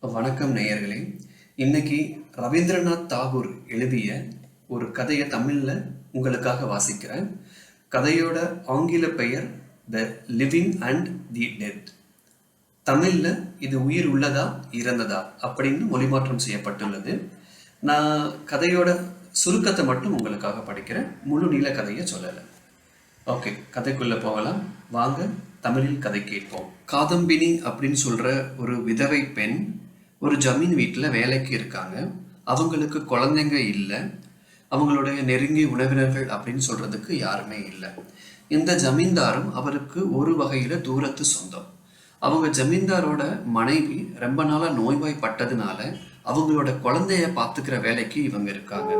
வணக்கம் நேயர்களே. இன்னைக்கு ரவீந்திரநாத் தாகூர் எழுதிய ஒரு கதையை தமிழில் உங்களுக்காக வாசிக்கிறேன். கதையோட ஆங்கில பெயர் the living and the death தமிழில் இது உயிர் உள்ளதா இறந்ததா அப்படின்னு மொழிமாற்றம் செய்யப்பட்டுள்ளது. நான் கதையோட சுருக்கத்தை மட்டும் உங்களுக்காக படிக்கிறேன். முழு நீள கதையை சொல்லலை. ஓகே கதைக்குள்ளே போகலாம். வாங்க தமிழில் கதை கேட்போம். காதம்பினி அப்படின்னு சொல்கிற ஒரு விதவை பெண் ஒரு ஜமீன் வீட்டில் வேலைக்கு இருக்காங்க. அவங்களுக்கு குழந்தைங்க இல்லை. அவங்களுடைய நெருங்கிய உறவினர்கள் அப்படின்னு சொல்றதுக்கு யாருமே இல்லை. இந்த ஜமீன்தாரும் அவருக்கு ஒரு வகையில தூரத்து சொந்தம். அவங்க ஜமீன்தாரோட மனைவி ரொம்ப நாளா நோய்வாய்ப்பட்டதுனால அவங்களோட குழந்தைய பார்த்துக்கிற வேலைக்கு இவங்க இருக்காங்க.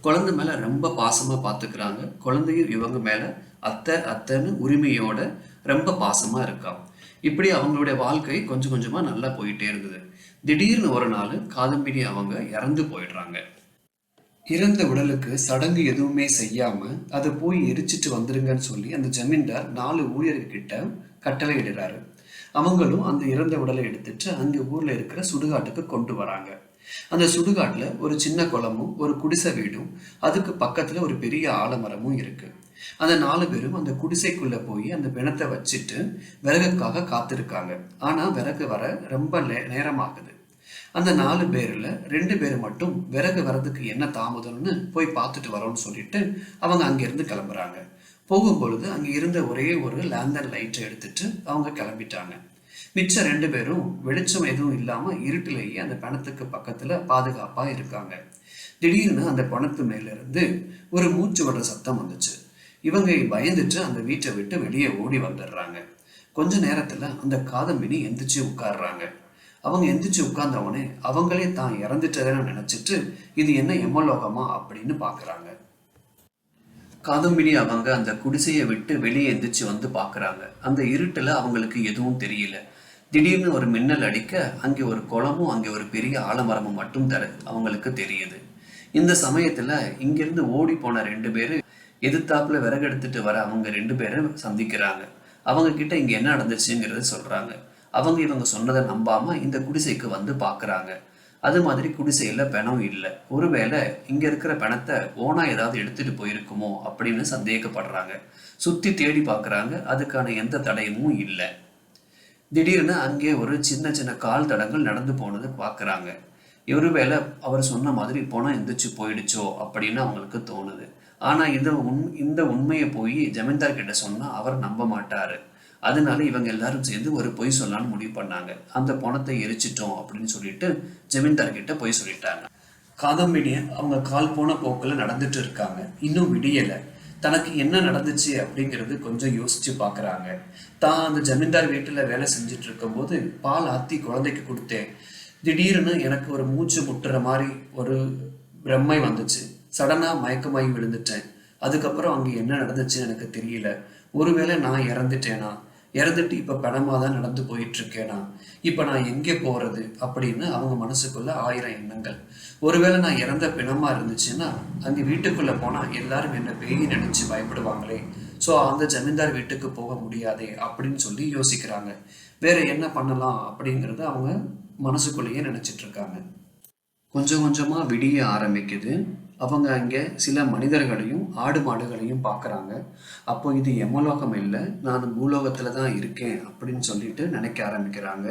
குழந்தை மேல ரொம்ப பாசமா பார்த்துக்கிறாங்க குழந்தையும் இவங்க மேல அத்தை அத்தைன்னு உரிமையோட ரொம்ப பாசமா இருக்காங்க இப்படி அவங்களுடைய வாழ்க்கை கொஞ்சம் கொஞ்சமா நல்லா போயிட்டே இருந்தது. திடீர்னு ஒரு நாள் காதம்பினி அவங்க இறந்து போயிடுறாங்க. இறந்த உடலுக்கு சடங்கு எதுவுமே செய்யாம அதை போய் எரிச்சிட்டு வந்துருங்கன்னு சொல்லி அந்த ஜமீன்தார் நாலு ஊழியர்கிட்ட கட்டளை இடுறாரு அவங்களும் அந்த இறந்த உடலை எடுத்துட்டு அங்கே ஊர்ல இருக்கிற சுடுகாட்டுக்கு கொண்டு வராங்க. அந்த சுடுகாட்டுல ஒரு சின்ன குளமும் ஒரு குடிசை வீடும் அதுக்கு பக்கத்துல ஒரு பெரிய ஆலமரமும் இருக்கு. அந்த நாலு பேரும் அந்த குடிசைக்குள்ள போய் அந்த பிணத்தை வச்சுட்டு விறகுக்காக காத்திருக்காங்க. ஆனா விறகு வர ரொம்ப நே- நேரமாகுது. அந்த நாலு பேரில் ரெண்டு பேர் மட்டும் விறகு வரதுக்கு என்ன தாமதம்னு போய் பார்த்துட்டு வரோம்னு சொல்லிட்டு அவங்க அங்கேருந்து கிளம்புறாங்க. போகும் பொழுது அங்கே இருந்த ஒரே ஒரு லேந்தர் லைட்டை எடுத்துட்டு அவங்க கிளம்பிட்டாங்க. மிச்சம் ரெண்டு பேரும் வெளிச்சம் எதுவும் இல்லாமல் இருட்டிலேயே அந்த பணத்துக்கு பக்கத்தில் பாதுகாப்பாக இருக்காங்க. திடீர்னு அந்த பணத்து மேலிருந்து ஒரு மூச்சு விடுற சத்தம் வந்துச்சு. இவங்க பயந்துட்டு அந்த வீட்டை விட்டு வெளியே ஓடி வந்துடுறாங்க. கொஞ்ச நேரத்தில் அந்த காதம்பினி எந்திரிச்சு உட்கார்றாங்க. அவங்க எந்திரிச்சு உட்கார்ந்தவனே அவங்களே தான் இறந்துட்டதுன்னு நினைச்சிட்டு இது என்ன எமலோகமா அப்படின்னு பாக்குறாங்க. காதம்பினி அவங்க அந்த குடிசையை விட்டு வெளியே எந்திரிச்சு வந்து பார்க்குறாங்க அந்த இருட்டுல அவங்களுக்கு எதுவும் தெரியல. திடீர்னு ஒரு மின்னல் அடிக்க அங்கே ஒரு குளமும் அங்கே ஒரு பெரிய ஆலமரமும் மட்டும் தர அவங்களுக்கு தெரியுது. இந்த சமயத்துல இங்கிருந்து ஓடி போன ரெண்டு பேர் எதிர்த்தாப்புல விறகு எடுத்துட்டு வர அவங்க ரெண்டு பேரும் சந்திக்கிறாங்க. அவங்க கிட்ட இங்க என்ன நடந்துச்சுங்கிறத சொல்றாங்க. அவங்க இவங்க சொன்னதை நம்பாம இந்த குடிசைக்கு வந்து பார்க்குறாங்க அது மாதிரி குடிசையில் பிணம் இல்லை. ஒருவேளை இங்கே இருக்கிற பிணத்தை ஓனா ஏதாவது எடுத்துட்டு போயிருக்குமோ அப்படின்னு சந்தேகப்படுறாங்க. சுற்றி தேடி பார்க்குறாங்க அதுக்கான எந்த தடயமும் இல்லை. திடீர்னு அங்கே ஒரு சின்ன சின்ன கால் தடங்கள் நடந்து போனது பார்க்குறாங்க ஒருவேளை அவர் சொன்ன மாதிரி பணம் எந்திரிச்சு போயிடுச்சோ அப்படின்னு அவங்களுக்கு தோணுது. ஆனால் இந்த உண் இந்த உண்மையை போய் ஜமீன்தார் கிட்ட சொன்னால் அவர் நம்ப மாட்டார். அதனால இவங்க எல்லாரும் சேர்ந்து ஒரு பொய் சொல்லான்னு முடிவு பண்ணாங்க. அந்த பணத்தை எரிச்சிட்டோம் அப்படின்னு சொல்லிட்டு ஜமீன்தார் கிட்ட பொய் சொல்லிட்டாங்க. காதம்பினிய அவங்க கால் போன போக்கில் நடந்துட்டு இருக்காங்க. இன்னும் விடியலை. தனக்கு என்ன நடந்துச்சு அப்படிங்கிறது கொஞ்சம் யோசிச்சு பார்க்குறாங்க தான் அந்த ஜமீன்தார் வீட்டில் வேலை செஞ்சுட்டு இருக்கும்போது பால் ஆத்தி குழந்தைக்கு கொடுத்தேன். திடீர்னு எனக்கு ஒரு மூச்சு முட்டுற மாதிரி ஒரு பிரம்மை வந்துச்சு. சடனாக மயக்கமாகி விழுந்துட்டேன். அதுக்கப்புறம் அங்கே என்ன நடந்துச்சு எனக்கு தெரியல. ஒருவேளை நான் இறந்துட்டேனா? இறந்துட்டு இப்போ பணமாக தான் நடந்து போயிட்டு இருக்கேனா நான் எங்கே போகிறது அப்படின்னு அவங்க மனசுக்குள்ள ஆயிரம் எண்ணங்கள். ஒருவேளை நான் இறந்த பிணமாக இருந்துச்சுன்னா அங்கே வீட்டுக்குள்ளே போனால் எல்லாரும் என்ன பேய் நினைச்சு பயப்படுவாங்களே. ஸோ அந்த ஜமீன்தார் வீட்டுக்கு போக முடியாதே அப்படின்னு சொல்லி யோசிக்கிறாங்க. வேற என்ன பண்ணலாம் அப்படிங்கிறத அவங்க மனசுக்குள்ளேயே நினைச்சிட்டு இருக்காங்க. கொஞ்சம் கொஞ்சமாக விடிய ஆரம்பிக்குது. அவங்க அங்கே சில மனிதர்களையும் ஆடு மாடுகளையும் பார்க்குறாங்க. அப்போ இது எமலோகம் இல்லை நான் பூலோகத்தில் தான் இருக்கேன் அப்படின்னு சொல்லிட்டு நினைக்க ஆரம்பிக்கிறாங்க.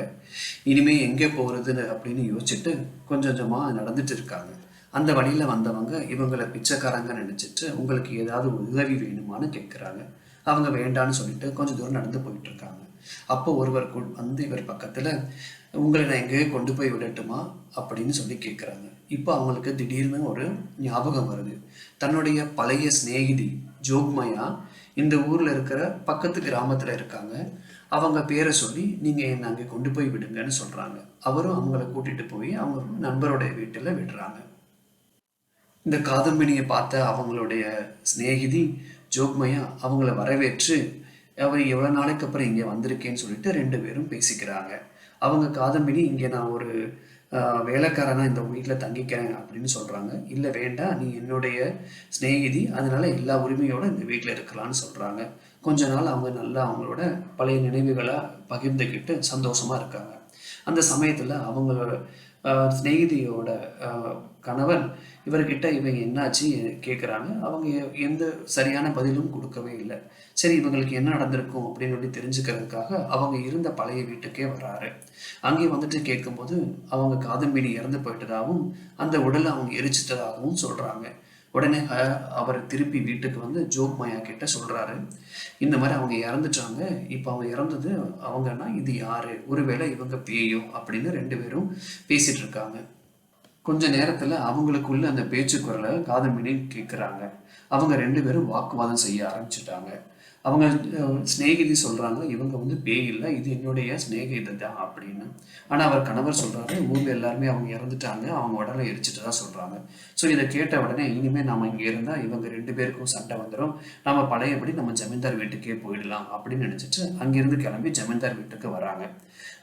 இனிமேல் எங்கே போகிறதுன்னு அப்படின்னு யோசிச்சுட்டு கொஞ்சம் கொஞ்சமாக நடந்துட்டு இருக்காங்க. அந்த வழியில் வந்தவங்க இவங்களை பிச்சைக்காரங்க நினச்சிட்டு உங்களுக்கு ஏதாவது உதவி வேணுமான்னு கேட்குறாங்க அவங்க வேண்டான்னு சொல்லிட்டு கொஞ்சம் தூரம் நடந்து போயிட்டு இருக்காங்க. அப்போ ஒருவர் வந்து இவர் பக்கத்துல உங்களை நான் எங்கேயோ கொண்டு போய் விடட்டுமா? அப்படின்னு சொல்லி கேட்குறாங்க இப்போ அவங்களுக்கு திடீர்னு ஒரு ஞாபகம் வருது. தன்னுடைய பழைய சிநேகிதி ஜோக்மயா இந்த ஊர்ல இருக்கிற பக்கத்து கிராமத்துல இருக்காங்க. அவங்க பேரை சொல்லி நீங்க என்னை அங்கே கொண்டு போய் விடுங்கன்னு சொல்றாங்க. அவரும் அவங்கள கூட்டிட்டு போய் அவங்க நண்பருடைய வீட்டுல விடுறாங்க. இந்த காதம்பினியை பார்த்த அவங்களுடைய சிநேகிதி ஜோக்மயா அவங்கள வரவேற்று அவர் எவ்வளோ நாளைக்கு அப்புறம் இங்கே வந்திருக்கேன்னு சொல்லிட்டு ரெண்டு பேரும் பேசிக்கிறாங்க. அவங்க காதம்பினி இங்கே நான் ஒரு வேலைக்காரனாக இந்த வீட்டில் தங்கிக்கிறேன் அப்படின்னு சொல்கிறாங்க இல்லை வேண்டாம். நீ என்னுடைய சிநேகிதி. அதனால் எல்லா உரிமையோடு இந்த வீட்டில் இருக்கலாம்னு சொல்கிறாங்க கொஞ்ச நாள் அவங்க நல்லா அவங்களோட பழைய நினைவுகளை பகிர்ந்துக்கிட்டு சந்தோஷமாக இருக்காங்க. அந்த சமயத்தில் அவங்களோட ஸ்நேகிதியோட கணவன் இவர்கிட்ட இவங்க என்னாச்சு கேட்குறாங்க அவங்க எந்த சரியான பதிலும் கொடுக்கவே இல்லை. சரி இவங்களுக்கு என்ன நடந்திருக்கும் அப்படின்னு சொல்லி தெரிஞ்சுக்கிறதுக்காக அவங்க இருந்த பழைய வீட்டுக்கே வராரு அங்கே வந்துட்டு கேட்கும்போது அவங்க காதம்பினி இறந்து போயிட்டதாகவும் அந்த உடலை அவங்க எரிச்சிட்டதாகவும் சொல்கிறாங்க உடனே அவர் திருப்பி வீட்டுக்கு வந்து ஜோக் மாயா கிட்ட சொல்றாரு. இந்த மாதிரி அவங்க இறந்துட்டாங்க. இப்போ அவங்க இறந்தது அவங்கன்னா இது யாரு? ஒருவேளை இவங்க பேயோ அப்படின்னு ரெண்டு பேரும் பேசிட்டு இருக்காங்க. கொஞ்ச நேரத்துல அவங்களுக்குள்ள அந்த பேச்சு குரலை காதமினி கேட்குறாங்க அவங்க ரெண்டு பேரும் வாக்குவாதம் செய்ய ஆரம்பிச்சிட்டாங்க. அவங்க ஸ்நேகிதி சொல்கிறாங்க இவங்க வந்து பேய் இல்லை இது என்னுடைய ஸ்நேகிதி தான் அப்படின்னு. ஆனால் அவர் கணவர் சொல்கிறாரு ஊர்ல எல்லாருமே அவங்க இறந்துட்டாங்க அவங்க உடலை எரிச்சிட்டு தான் சொல்கிறாங்க ஸோ இதை கேட்ட உடனே இனிமேல் நம்ம இங்கே இருந்தால் இவங்க ரெண்டு பேருக்கும் சண்டை வந்துடும் நம்ம பழையபடி நம்ம ஜமீன்தார் வீட்டுக்கே போயிடலாம் அப்படின்னு நினச்சிட்டு அங்கேருந்து கிளம்பி ஜமீன்தார் வீட்டுக்கு வராங்க.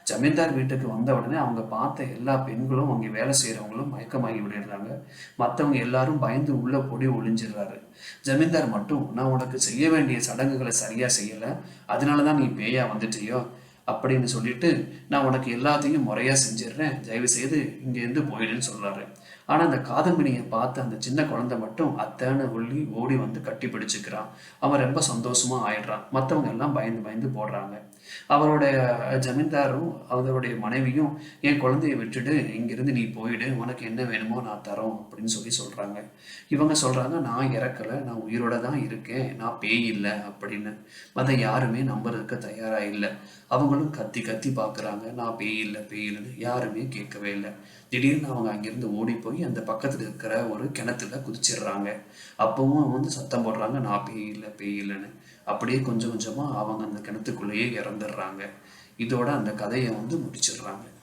ஜமீன்தார் வீட்டுக்கு வந்த உடனே அவங்க பார்த்த எல்லா பெண்களும் அங்கே வேலை செய்கிறவங்களும் மயக்கமாகி விடுறாங்க. மற்றவங்க எல்லாரும் பயந்து உள்ள பொடி ஒளிஞ்சிடுறாரு. ஜமீன்தார் மட்டும் நான் உனக்கு செய்ய வேண்டிய சடங்குகளை சரியாக செய்யலை. அதனால தான் நீ பேயா வந்துட்டியோ? அப்படின்னு சொல்லிட்டு நான் உனக்கு எல்லாத்தையும் முறையாக செஞ்சிடுறேன். தயவு செய்து இங்கேருந்து போயிடுன்னு சொல்றாரு. ஆனால் அந்த காதம்பினியை பார்த்து அந்த சின்ன குழந்தை மட்டும் அத்தனை உள்ளி ஓடி வந்து கட்டி பிடிச்சிக்கிறான். அவன் ரொம்ப சந்தோஷமா ஆயிடுறான். மற்றவங்க எல்லாம் பயந்து பயந்து போடுறாங்க. அவருடைய ஜமீன்தாரும் அவருடைய மனைவியும் என் குழந்தைய விட்டுட்டு இங்கிருந்து நீ போயிடு உனக்கு என்ன வேணுமோ நான் தரோம் அப்படின்னு சொல்லி சொல்றாங்க. இவங்க சொல்றாங்க நான் இறக்கல நான் உயிரோட தான் இருக்கேன் நான் பேய் இல்லை அப்படின்னு. அதை யாருமே நம்புறதுக்கு தயாரா இல்லை. அவங்களும் கத்தி கத்தி பார்க்கறாங்க நான் பேய் இல்லை பேய் இல்லைன்னு யாருமே கேட்கவே இல்லை. திடீர்னு அவங்க அங்கிருந்து ஓடி போய் அந்த பக்கத்தில் இருக்கிற ஒரு கிணத்துல குதிச்சிடுறாங்க. அப்பவும் வந்து சத்தம் போடுறாங்க நான் பேய் இல்லை பேய் இல்லைன்னு அப்படியே கொஞ்சம் கொஞ்சமாக அவங்க அந்த கிணத்துக்குள்ளேயே இறந்துடுறாங்க. இதோட அந்த கதையை வந்து முடிச்சிடுறாங்க.